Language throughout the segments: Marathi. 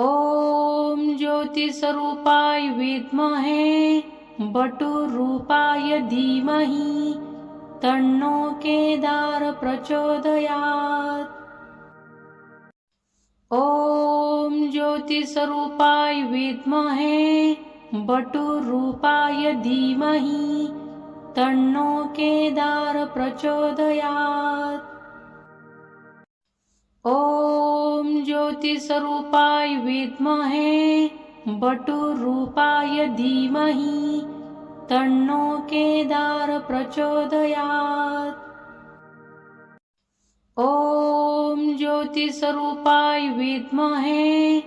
ॐ ज्योतिस्वरूपाय विद्महे बटुरूपाय धीमहि तन्नो केदार प्रचोदयात्। ॐ ज्योतिस्वरूपाय विद्महे बटुरूपाय धीमहि तन्नो केदार प्रचोदयात् ॐ ज्योतिस्वरूपाय विद्महे बटुरूपाय धीमहि तन्नो केदार प्रचोदयात्। ॐ ज्योतिस्वरूपाय विद्महे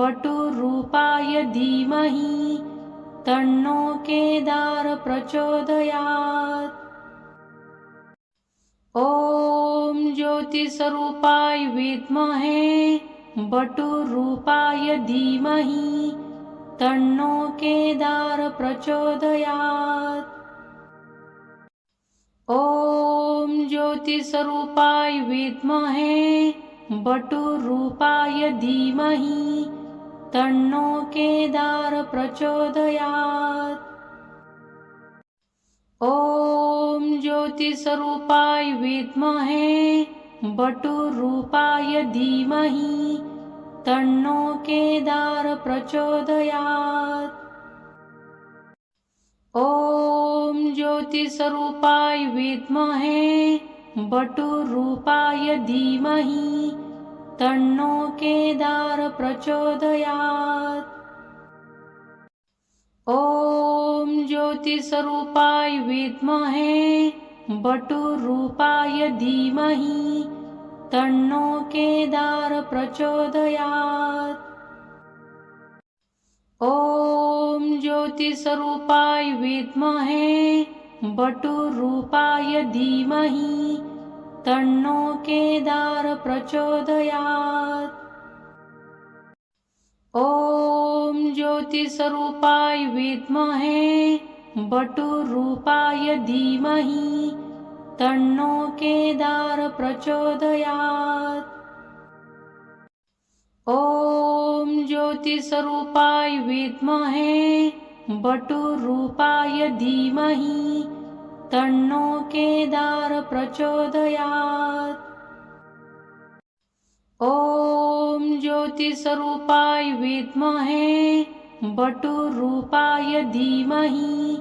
बटुरूपाय धीमहि तन्नो केदार प्रचोदयात्। ॐ ज्योतिस्वरूपाय विद्महे बटुरूपाय धीमहि तन्नो केदार प्रचोदयात्। ॐ ज्योतिस्वरूपाय विद्महे बटुरूपाय धीमहि तन्नो केदार प्रचोदयात्। ॐ ज्योतिस्वरूपाय विद्महे बटुरूपाय धीमहि तन्नो केदार प्रचोदयात्। ॐ ज्योतिस्वरूपाय विद्महे बटुरूपाय धीमहि तन्नो केदार प्रचोदयात्। ॐ ज्योतिस्वरूपाय विद्महे बटुरूपाय धीमहि तन्नो केदार प्रचोदयात्। ॐ ज्योतिस्वरूपाय विद्महे बटुरूपाय धीमहि तन्नो केदार प्रचोदयात्। ॐ ज्योतिस्वरूपाय विद्महे बटुरूपाय धीमहि तन्नो केदार प्रचोदयात्। ॐ ज्योतिस्वरूपाय विद्महे बटुरूपाय धीमहि तन्नो केदार प्रचोदयात्। ॐ ज्योतिस्वरूपाय विद्महे बटुरूपाय धीमहि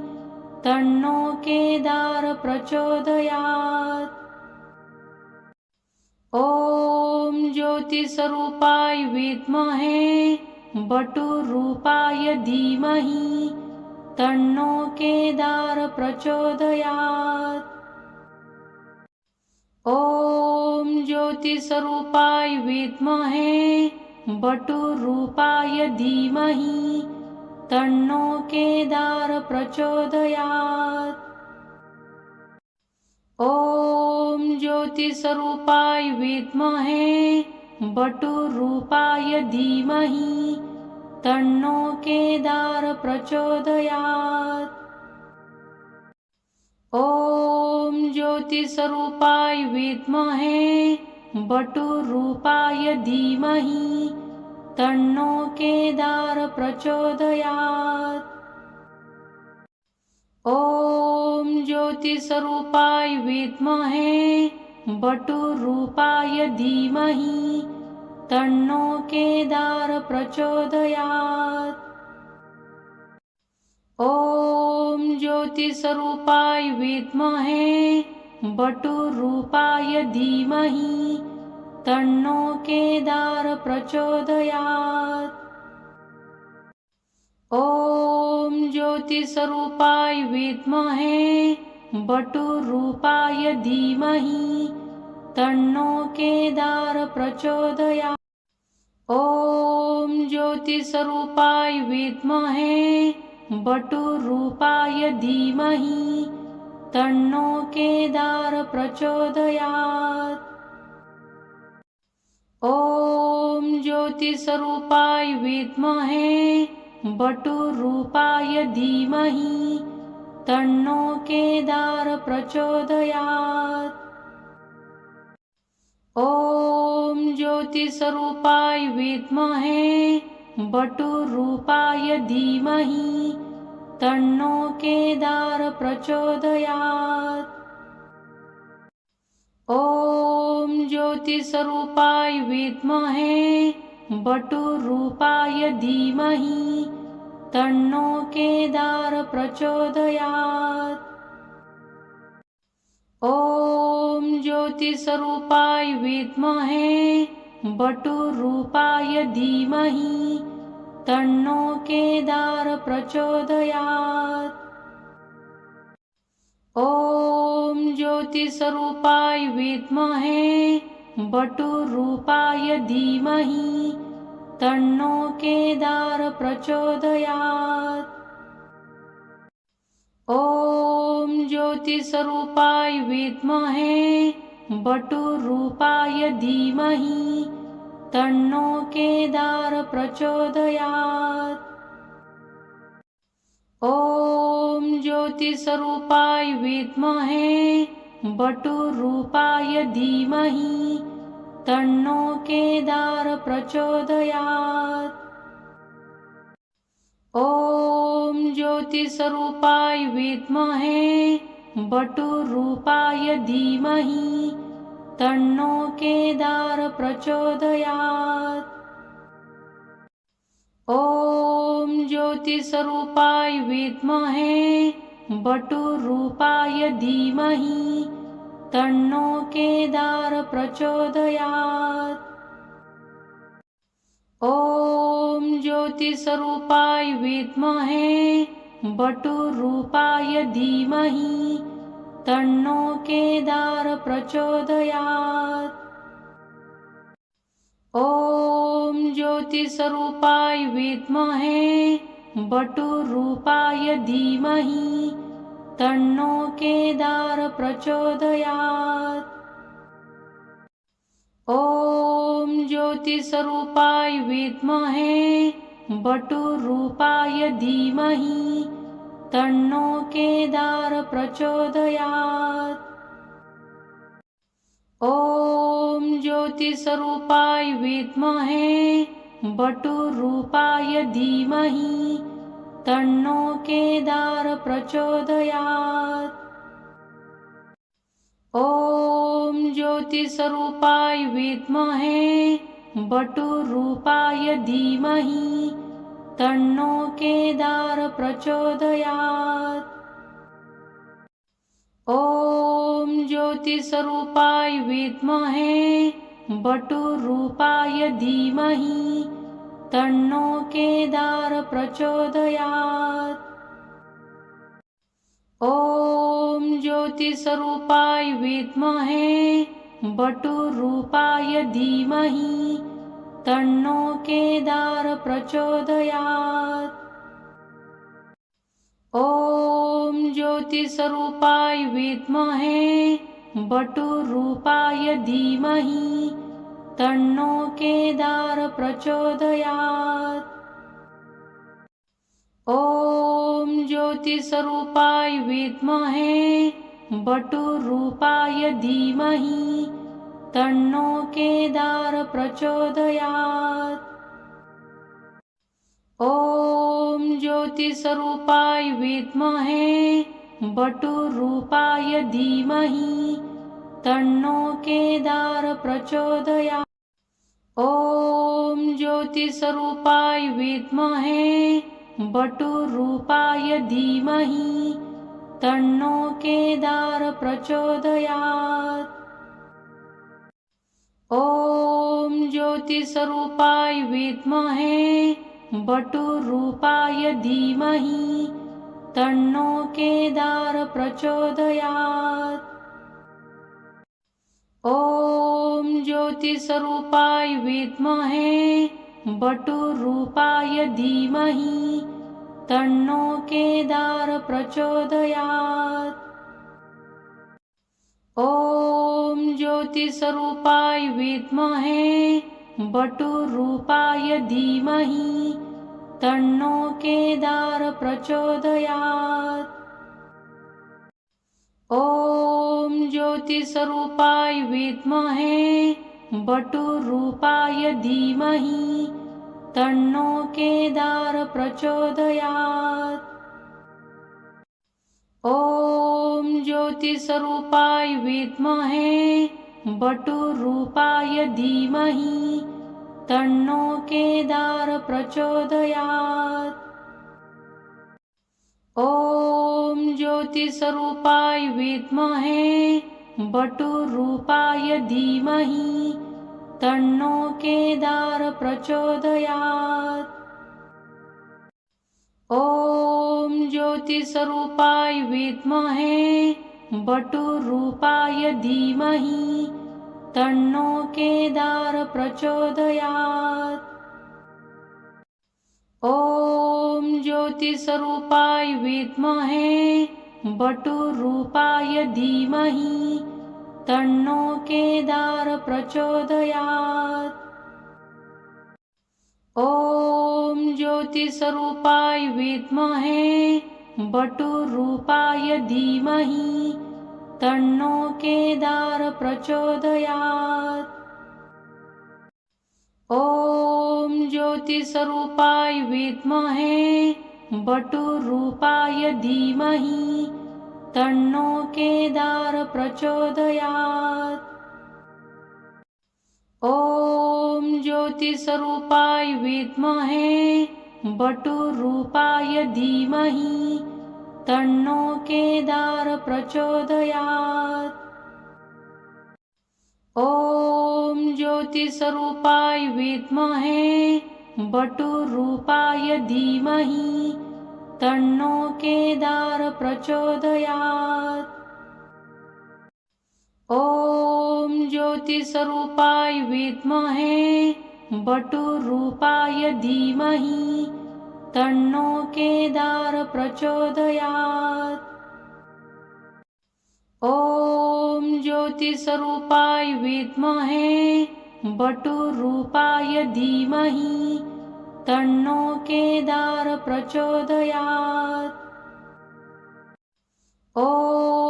तन्नो केदार प्रचोदयात्। ॐ ज्योतिस्वरूपाय विद्महे बटुरूपाय धीमहि तन्नो केदार प्रचोदयात्। ॐ ज्योतिस्वरूपाय विद्महे बटुरूपाय धीमहि तन्नो केदार प्रचोदयात्। ॐ ज्योतिस्वरूपाय विद्महे बटुरूपाय धीमहि तन्नो केदार प्रचोदयात्। ॐ ज्योतिस्वरूपाय विद्महे बटुरूपाय धीमहि तन्नो केदार प्रचोदयात्। ॐ ज्योतिस्वरूपाय विद्महे बटुरूपाय धीमहि तन्नो केदार प्रचोदयात्। ॐ ज्योतिस्वरूपाय विद्महे बटुरूपाय धीमहि तन्नो केदार प्रचोदयात्। ॐ ज्योतिस्वरूपाय विद्महे बटुरूपाय धीमहि तन्नो केदार प्रचोदयात्। ॐ ज्योतिस्वरूपाय विद्महे बटुरूपाय धीमहि तन्नो केदार प्रचोदयात्। ॐ ज्योतिस्वरूपाय विद्महे बटुरूपाय धीमहि तन्नो केदार प्रचोदयात्। ॐ ज्योतिस्वरूपाय विद्महे बटुरूपाय धीमहि तन्नो केदार प्रचोदयात्। ॐ ज्योतिस्वरूपाय विद्महे बटुरूपाय धीमहि तन्नो केदार प्रचोदयात्। ॐ ज्योतिस्वरूपाय विद्महे बटुरूपाय धीमहि तन्नो केदार प्रचोदयात्। ॐ ज्योतिस्वरूपाय विद्महे बटुरूपाय धीमहि तन्नो केदार प्रचोदयात्। ॐ ज्योतिस्वरूपाय विद्महे बटुरूपाय धीमहि तन्नो केदार प्रचोदयात्। ॐ ज्योतिस्वरूपाय विद्महे बटुरूपाय धीमहि तन्नो केदार प्रचोदयात्। ॐ ज्योतिस्वरूपाय विद्महे बटुरूपाय धीमहि तन्नो केदार प्रचोदयात्। ॐ ज्योतिस्वरूपाय विद्महे बटुरूपाय धीमहि तन्नो केदार प्रचोदयात्। ॐ ज्योतिस्वरूपाय विद्महे बटुरूपाय धीमहि तन्नो केदार प्रचोदयात्। ॐ ज्योतिस्वरूपाय विद्महे बटुरूपाय धीमहि तन्नो केदार प्रचोदयात्। ॐ ज्योतिस्वरूपाय विद्महे बटुरूपाय धीमहि तन्नो केदार प्रचोदयात्। ॐ ज्योतिस्वरूपाय विद्महे बटुरूपाय धीमहि तन्नो केदार प्रचोदयात्। ॐ ज्योतिस्वरूपाय विद्महे बटुरूपाय धीमहि तन्नो केदार प्रचोदयात्। ॐ ज्योतिस्वरूपाय विद्महे बटुरूपाय धीमहि तन्नो केदार प्रचोदयात्। ॐ ज्योतिस्वरूपाय विद्महे बटुरूपाय धीमहि तन्नो केदार प्रचोदयात्। ॐ ज्योतिस्वरूपाय विद्महे बटुरूपाय धीमहि तन्नो केदार प्रचोदयात्। ॐ ज्योतिस्वरूपाय विद्महे बटुरूपाय धीमहि तन्नो केदार प्रचोदयात्। ॐ ज्योतिस्वरूपाय विद्महे बटुरूपाय धीमहि तन्नो केदार प्रचोदया ॐ ज्योतिस्वरूपाय विद्महे बटुरूपाय धीमहि तन्नो केदार प्रचोदयात्। ॐ ज्योतिस्वरूपाय विद्महे बटुरूपाय धीमहि तन्नो केदार प्रचोदयात्। ॐ ज्योतिस्वरूपाय विद्महे बटुरूपाय धीमहि तन्नो केदार प्रचोदयात्। ॐ ज्योतिस्वरूपाय विद्महे बटुरूपाय धीमहि तन्नो केदार प्रचोदयात्। ॐ ज्योतिस्वरूपाय विद्महे बटुरूपाय धीमहि तन्नो केदार प्रचोदयात्। ॐ ज्योतिस्वरूपाय विद्महे बटुरूपाय धीमहि तन्नो केदार प्रचोदयात्। ॐ ज्योतिस्वरूपाय विद्महे बटुरूपाय धीमहि तन्नो केदार प्रचोदयात्। ॐ ज्योतिस्वरूपाय विद्महे बटुरूपाय धीमहि तन्नो केदार प्रचोदयात्। ॐ ज्योतिस्वरूपाय विद्महे बटुरूपाय धीमहि तन्नो केदार प्रचोदयात्। ॐ ज्योतिस्वरूपाय विद्महे बटुरूपाय धीमहि तन्नो केदार प्रचोदयात्। ॐ ज्योतिस्वरूपाय विद्महे बटुरूपाय धीमहि तन्नो केदार प्रचोदयात्। ॐ ज्योतिस्वरूपाय विद्महे बटुरूपाय धीमहि तन्नो केदार प्रचोदयात्। ॐ ज्योतिस्वरूपाय विद्महे बटुरूपाय धीमहि तन्नो केदार प्रचोदयात्। ॐ ज्योतिस्वरूपाय विद्महे बटुरूपाय धीमहि तन्नो केदार प्रचोदयात्। ॐ ज्योतिस्वरूपाय विद्महे बटुरूपाय धीमहि तन्नो केदार प्रचोदयात्। ॐ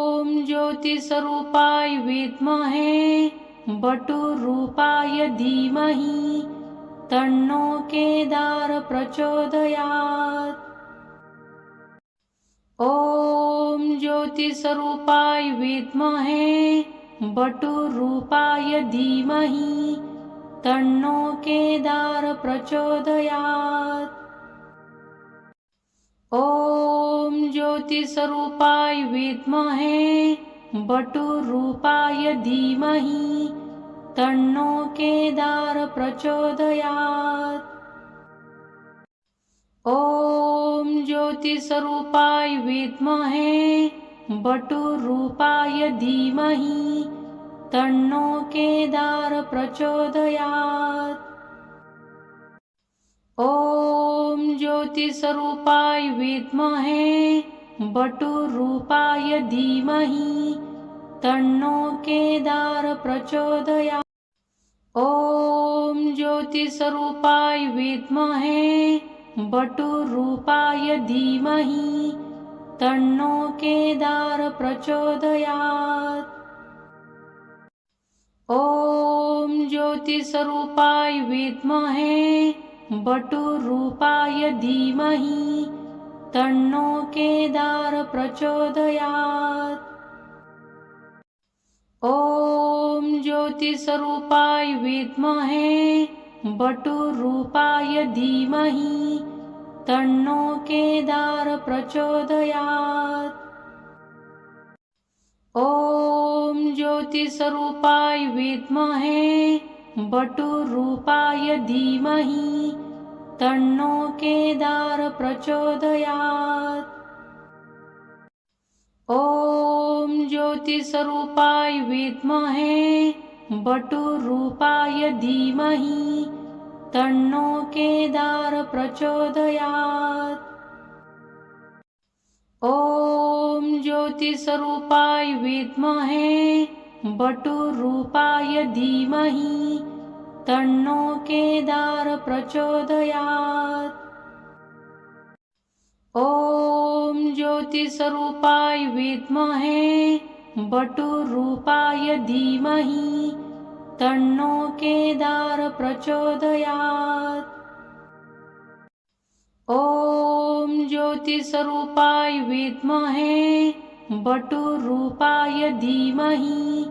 ज्योतिस्वरूपाय विद्महे बटुरूपाय धीमहि तन्नो केदार प्रचोदयात्। ॐ ज्योतिस्वरूपाय विद्महे बटुरूपाय धीमहि तन्नो केदार प्रचोदयात्। ॐ ज्योतिस्वरूपाय विद्महे बटुरूपाय धीमहि तन्नो केदार प्रचोदयात्। ॐ ज्योतिस्वरूपाय विद्महे बटुरूपाय धीमहि तन्नो केदार प्रचोदयात्। ॐ ज्योतिस्वरूपाय विद्महे बटुरूपाय धीमहि तन्नो केदार प्रचोदया। ॐ ज्योतिस्वरूपाय विद्महे बटुरूपाय धीमहि तन्नो केदार प्रचोदयात्। ॐ ज्योतिस्वरूपाय विद्महे बटुरूपाय धीमहि तन्नो केदार प्रचोदयात्। ॐ ज्योतिस्वरूपाय विद्महे बटुरूपाय धीमहि तन्नो केदार प्रचोदयात्। ॐ ज्योतिस्वरूपाय विद्महे बटुरूपाय धीमहि तन्नो केदार प्रचोदयात्। ॐ ज्योतिस्वरूपाय विद्महे बटुरूपाय धीमहि तन्नो केदार प्रचोदयात्। ॐ ज्योतिस्वरूपाय विद्महे बटुरूपाय धीमहि तन्नो केदार प्रचोदयात्। ॐ ज्योतिस्वरूपाय विद्महे बटुरूपाय धीमहि तन्नो केदार प्रचोदयात्। ॐ ज्योतिस्वरूपाय विद्महे बटुरूपाय धीमहि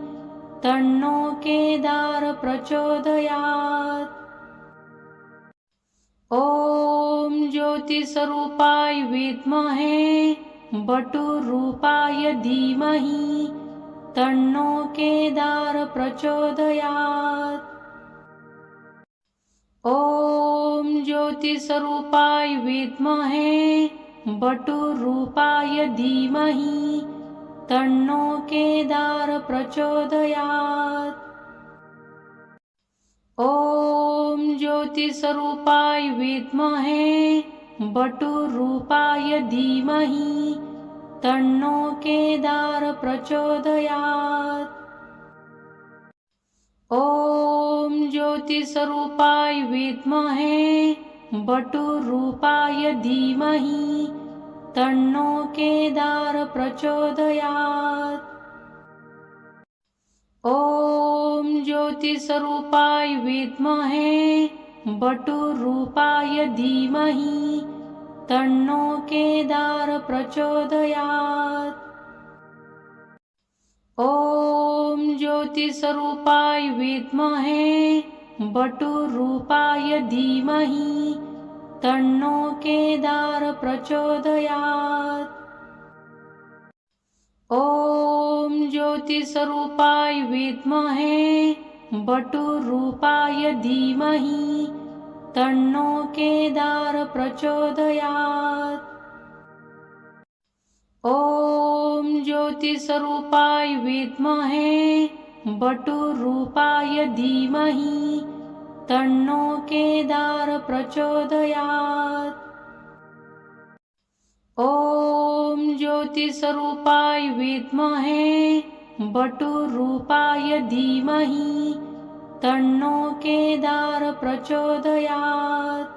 तन्नो केदार प्रचोदयात्। ॐ ज्योतिस्वरूपाय विद्महे बटुरूपाय धीमहि तन्नो केदार प्रचोदयात्। ॐ ज्योतिस्वरूपाय विद्महे बटुरूपाय धीमहि तन्नो केदार प्रचोदयात्। ॐ ज्योतिस्वरूपाय विद्महे बटुरूपाय धीमहि तन्नो केदार प्रचोदयात्। ॐ ज्योतिस्वरूपाय विद्महे बटुरूपाय धीमहि तन्नो केदार प्रचोदयात्। ॐ ज्योतिस्वरूपाय विद्महे बटुरूपाय धीमहि तन्नो केदार प्रचोदयात्। ॐ ज्योतिस्वरूपाय विद्महे बटुरूपाय धीमहि तन्नो केदार प्रचोदयात्। ॐ ज्योतिस्वरूपाय विद्महे बटुरूपाय धीमहि तन्नो केदार प्रचोदयात्। ॐ ज्योतिस्वरूपाय विद्महे बटुरूपाय धीमहि तन्नो केदार प्रचोदयात्। ॐ ज्योतिस्वरूपाय विद्महे बटुरूपाय धीमहि तन्नो केदार प्रचोदयात्।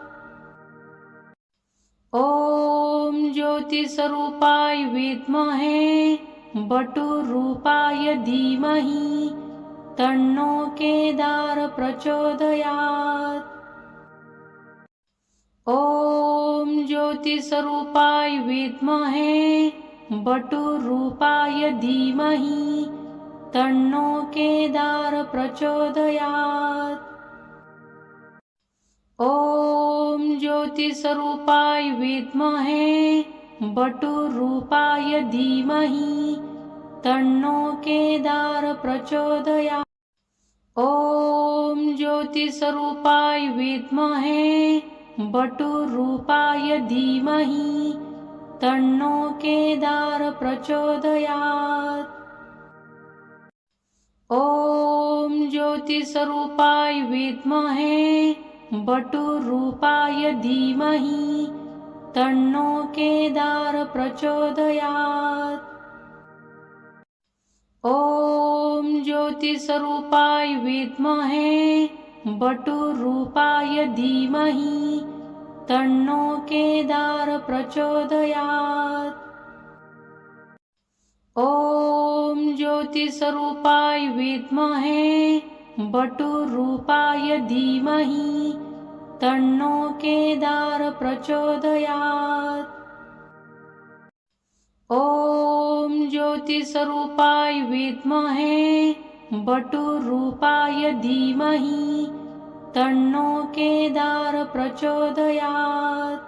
ॐ ज्योतिस्वरूपाय विद्महे बटुरूपाय धीमहि। तन्नो केदार प्रचोदयात्। ॐ ज्योतिस्वरूपाय विद्महे बटुरूपाय धीमहि तन्नो केदार प्रचोदयात्। ॐ ज्योतिस्वरूपाय विद्महे बटुरूपाय धीमहि तन्नो केदार प्रचोदयात्। ॐ ज्योतिस्वरूपाय विद्महे बटुरूपाय धीमहि तन्नो केदार प्रचोदयात्। ॐ ज्योतिस्वरूपाय विद्महे बटुरूपाय धीमहि तन्नो केदार प्रचोदयात्। ॐ ज्योतिस्वरूपाय विद्महे बटुरूपाय धीमहि तन्नो केदार प्रचोदयात्। ॐ ज्योतिस्वरूपाय विद्महे बटुरूपाय धीमहि तन्नो केदार प्रचोदयात्। ॐ ज्योतिस्वरूपाय विद्महे बटुरूपाय धीमहि तन्नो केदार प्रचोदयात्।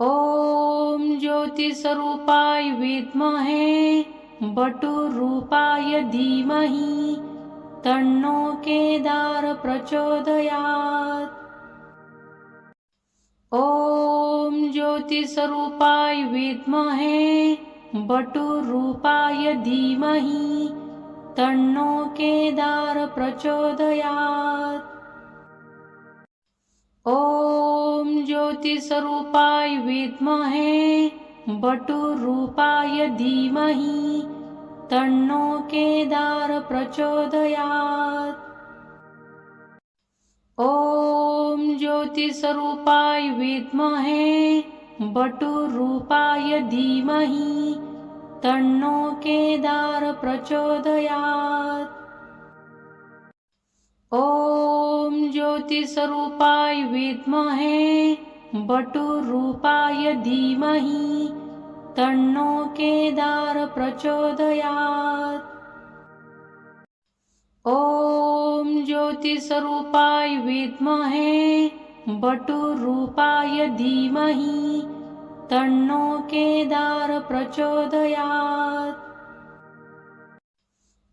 ॐ ज्योतिस्वरूपाय विद्महे बटुरूपाय धीमहि तन्नो केदार प्रचोदयात्। ॐ ज्योतिस्वरूपाय विद्महे बटुरूपाय धीमहि तन्नो केदार प्रचोदयात्। ॐ ज्योतिस्वरूपाय विद्महे बटुरूपाय धीमहि तन्नो केदार प्रचोदयात्। ॐ ज्योतिस्वरूपाय विद्महे बटुरूपाय धीमहि तन्नो केदार प्रचोदयात्। ॐ ज्योतिस्वरूपाय विद्महे बटुरूपाय धीमहि तन्नो केदार प्रचोदयात्। ॐ ज्योतिस्वरूपाय विद्महे बटुरूपाय धीमहि तन्नो केदार प्रचोदयात्।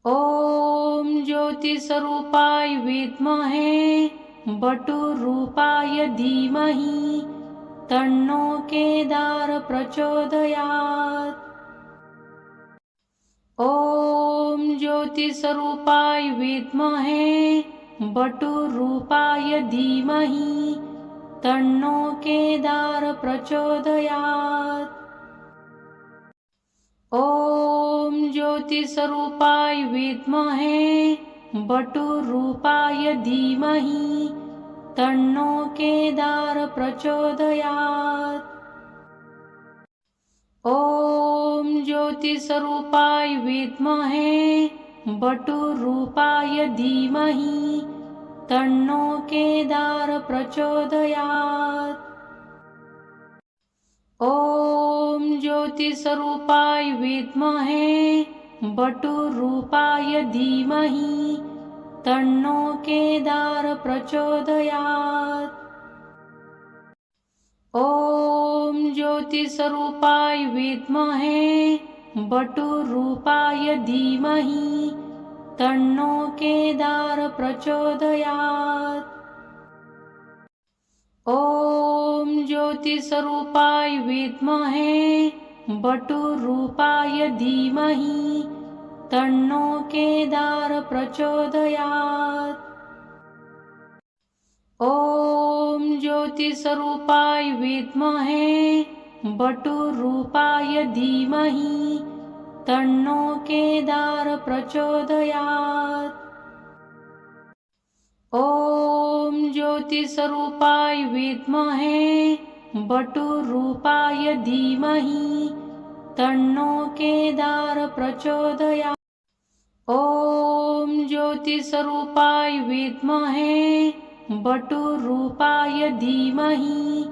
ॐ ज्योतिस्वरूपाय विद्महे बटुरूपाय धीमहि तन्नो केदार प्रचोदयात्। ॐ ज्योतिस्वरूपाय विद्महे बटुरूपाय धीमहि तन्नो केदार प्रचोदयात्। ॐ ज्योतिस्वरूपाय विद्महे बटुरूपाय धीमहि तन्नो केदार प्रचोदयात्। ॐ ज्योतिस्वरूपाय विद्महे बटुरूपाय धीमहि तन्नो केदार प्रचोदयात्। ॐ ज्योतिस्वरूपाय विद्महे बटुरूपाय धीमहि तन्नो केदार प्रचोदयात्। ॐ ज्योतिस्वरूपाय विद्महे बटुरूपाय धीमहि तन्नो केदार प्रचोदयात्। ॐ ज्योतिस्वरूपाय विद्महे बटुरूपाय धीमहि तन्नो केदार प्रचोदयात्। ॐ ज्योतिस्वरूपाय विद्महे बटुरूपाय धीमहि तन्नो केदार प्रचोदयात्। ॐ ज्योतिस्वरूपाय विद्महे बटुरूपाय धीमहि तन्नो केदार प्रचोदयात्। ॐ ज्योतिस्वरूपाय विद्महे बटुरूपाय धीमहि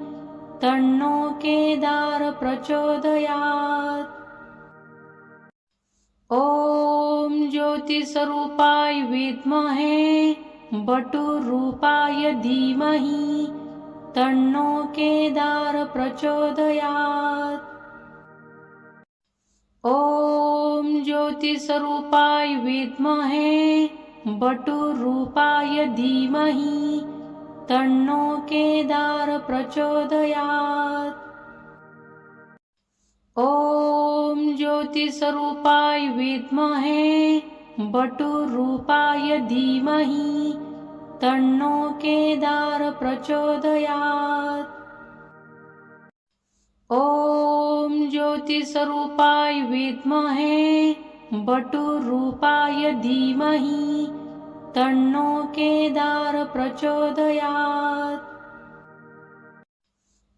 तन्नो केदार प्रचोदयात्। ॐ ज्योतिस्वरूपाय विद्महे बटुरूपाय धीमहि तन्नो केदार प्रचोदयात्। ॐ ज्योतिस्वरूपाय विद्महे बटुरूपाय धीमहि तन्नो केदार प्रचोदयात्। ॐ ज्योतिस्वरूपाय विद्महे बटुरूपाय धीमहि तन्नो केदार प्रचोदयात्। ॐ ज्योतिस्वरूपाय विद्महे बटुरूपाय धीमहि तन्नो केदार प्रचोदयात्।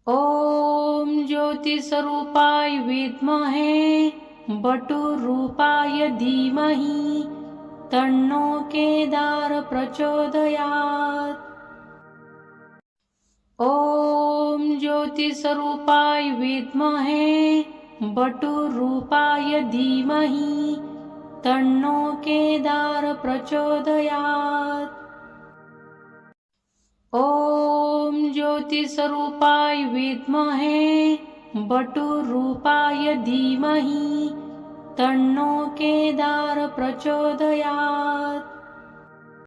ॐ ज्योतिस्वरूपाय विद्महे बटुरूपाय धीमहि तन्नो केदार प्रचोदयात्। ॐ ज्योतिस्वरूपाय विद्महे बटुरूपाय धीमहि तन्नो केदार प्रचोदयात्। ॐ ज्योतिस्वरूपाय विद्महे बटुरूपाय धीमहि तन्नो केदार प्रचोदयात्